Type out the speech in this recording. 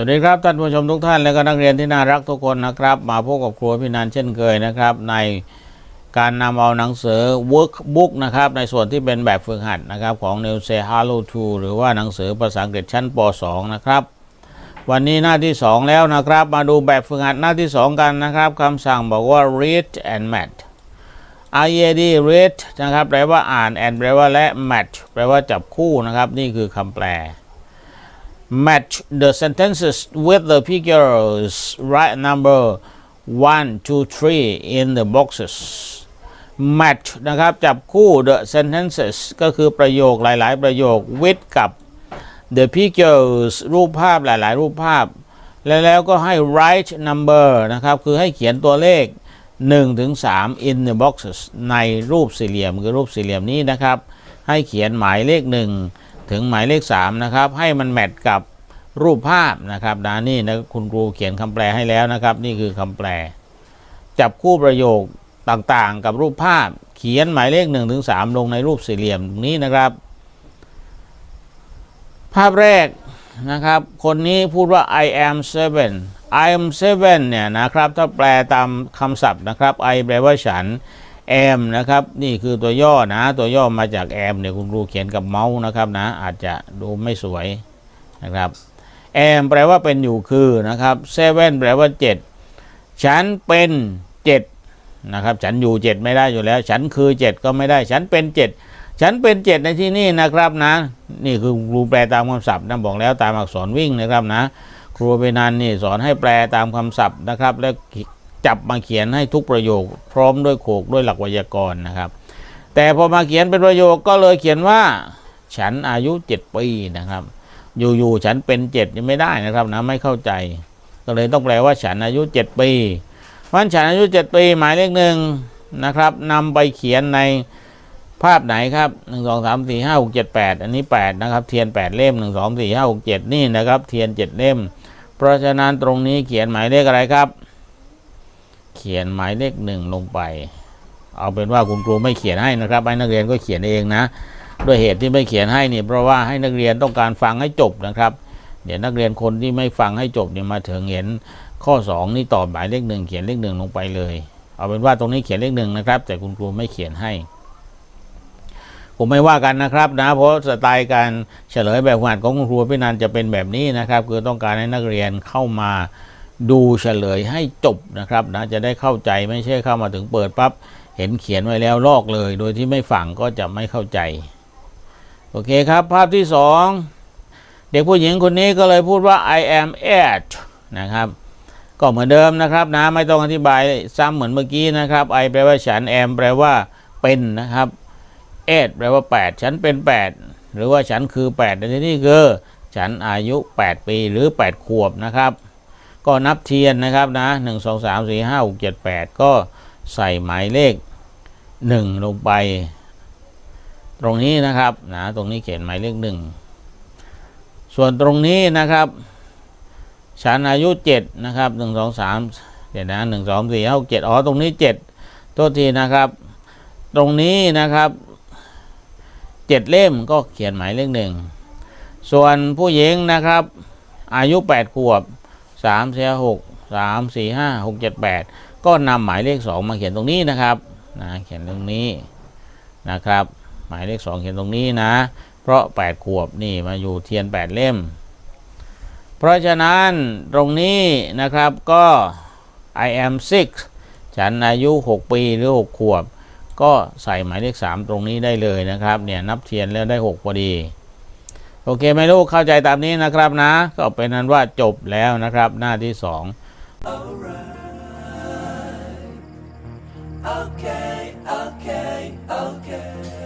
วัสดีครับท่านผู้ชมทุกท่านและก็นักเรียนที่น่ารักทุกคนนะครับ มาพบกับครัวพี่นันเช่นเคยนะครับ ในการนำเอาหนังสือ workbook นะครับในส่วนที่เป็นแบบฝึกหัดนะครับของ New Say Hello to หรือว่าหนังสือภาษาอังกฤษชั้นป .2 นะครับ วันนี้หน้าที่ 2 แล้วนะครับ มาดูแบบฝึกหัดหน้าที่ 2 กันนะครับคำสั่งบอกว่า read and match read read นะครับแปลว่าอ่าน and แปลว่าและ match แปลว่าจับคู่นะครับ นี่คือคำแปล match the sentences with the figures right number 1 2 3 in the boxes match นะครับ จับคู่ the sentences ก็คือประโยคหลาย ๆ ประโยค with กับ the pictures รูปภาพหลาย ๆ รูปภาพ แล้วแล้วก็ให้ write number นะครับ คือให้เขียนตัวเลข1ถึง3 in the boxes ในรูปสี่เหลี่ยม คือรูปสี่เหลี่ยมนี้นะครับ ให้เขียนหมายเลข 1 ถึงหมายเลข 3 นะครับ ให้มันแมทกับรูปภาพนะครับนะนี่นะคุณครูเขียนคำแปลให้แล้วนะครับ นี่คือคำแปล จับคู่ประโยคต่างๆ กับรูปภาพ เขียนหมายเลข1ถึง3ลงในรูปสี่เหลี่ยมตรงนี้นะครับ ภาพแรกนะครับ คนนี้พูดว่า I am seven I am seven เนี่ยนะครับ ถ้าแปลตามคำศัพท์นะครับ I แปลว่าฉัน am นะครับ นี่คือตัวย่อนะ ตัวย่อมาจาก am เนี่ยคุณครูเขียนกับเมาส์นะครับนะ อาจจะดูไม่สวยนะครับ am แปลว่าเป็นอยู่คือนะครับ seven แปลว่า7ฉันเป็น7นะครับ ฉันอยู่7ไม่ได้อยู่แล้ว ฉันคือ7ก็ไม่ได้ ฉันเป็น7ฉันเป็น7ในที่นี่นะครับนะ นี่คือครูแปลตามคำศัพท์นะบอกแล้วตามอักษรวิ่งนะครับนะ ครูเปนันนี่สอนให้แปลตามคำศัพท์นะครับ แล้ว จับมาเขียนให้ทุกประโยค พร้อมด้วยโขกด้วยหลักไวยากรณ์นะครับ แต่พอมาเขียนเป็นประโยคก็เลยเขียนว่า ฉันอายุ7ปีนะครับ อยู่ๆฉันเป็นเจ็ดยังไม่ได้นะครับนะไม่เข้าใจ ก็เลยต้องแปลว่าฉันอายุ7ปีเพราะฉะนั้นฉันอายุ7ปีหมายเลขหนึ่งนะครับนำไปเขียนในภาพไหนครับ1 2 3 4 5 6 7 8อันนี้8นะครับ เทียน8เล่ม1 2 4 5 6 7นี่นะครับ เทียน7เล่ม เพราะฉะนั้นตรงนี้เขียนหมายเลขอะไรครับ เขียนหมายเลขหนึ่งลงไป เอาเป็นว่าคุณครูไม่เขียนให้นะครับ ให้นักเรียนก็เขียนเองนะ ด้วยเหตุที่ไม่เขียนให้นี่เพราะว่าให้นักเรียนต้องการฟังให้จบนะครับ เดี๋ยวนักเรียนคนที่ไม่ฟังให้จบเนี่ยมาถึงเห็นข้อ 2 นี่ตอบหมายเลขหนึ่งเขียนเลขหนึ่งลงไปเลย เอาเป็นว่าตรงนี้เขียนเลขหนึ่งนะครับ แต่คุณครูไม่เขียนให้ผมไม่ว่ากันนะครับนะเพราะสไตล์การเฉลยแบบหัดของคุณครูพี่นันจะเป็นแบบนี้นะครับ คือต้องการให้นักเรียนเข้ามา ดูเฉลยให้จบนะครับนะจะได้เข้าใจไม่ใช่เข้ามาถึงเปิดปั๊บเห็นเขียนไว้แล้วลอกเลย โดยที่ไม่ฟังก็จะไม่เข้าใจ โอเคครับ ภาพที่สองเด็กผู้หญิงคนนี้ก็เลยพูดว่า I am eight นะครับ ก็เหมือนเดิมนะครับนะไม่ต้องอธิบายซ้ำเหมือนเมื่อกี้นะครับ I แปลว่าฉัน am แปลว่าเป็นนะครับ eight แปลว่า 8 ฉันเป็น 8 หรือว่าฉันคือ8ในที่นี้คือฉันอายุ 8 ปีหรือ 8 ขวบนะครับ ก็นับเทียนนะครับนะ1 2 3 4 5 6 7 8ก็ใส่หมายเลข1ลงไป ตรงนี้นะครับนะตรงนี้เขียนหมายเลขหนึ่งส่วนตรงนี้นะครับฉันอายุเจ็ดนะครับหนึ่งสองสามเดี๋ยวนะหนึ่งสองสี่ห้าหกเจ็ดอ๋อตรงนี้เจ็ดโทษทีนะครับ ตรงนี้นะครับเจ็ดเล่มก็เขียนหมายเลขหนึ่งส่วนผู้หญิงนะครับ อายุแปดขวบ สามสี่หกสามสี่ห้าหกเจ็ดแปดก็นำหมายเลขสองมาเขียนตรงนี้นะครับนะเขียนตรงนี้นะครับ หมายเลขสองเขียนตรงนี้นะ เพราะ8ขวบนี่มาอยู่เทียน8เล่ม เพราะฉะนั้นตรงนี้นะครับก็ I am six ฉันอายุ 6 ปีหรือ 6 ขวบ ก็ใส่หมายเลข 3 ตรงนี้ได้เลยนะครับ เนี่ยนับเทียนแล้วได้ 6 พอดี โอเคไหมลูกเข้าใจตามนี้นะครับนะ ก็เป็นนั้นว่าจบแล้วนะครับ หน้าที่2 Okay, okay.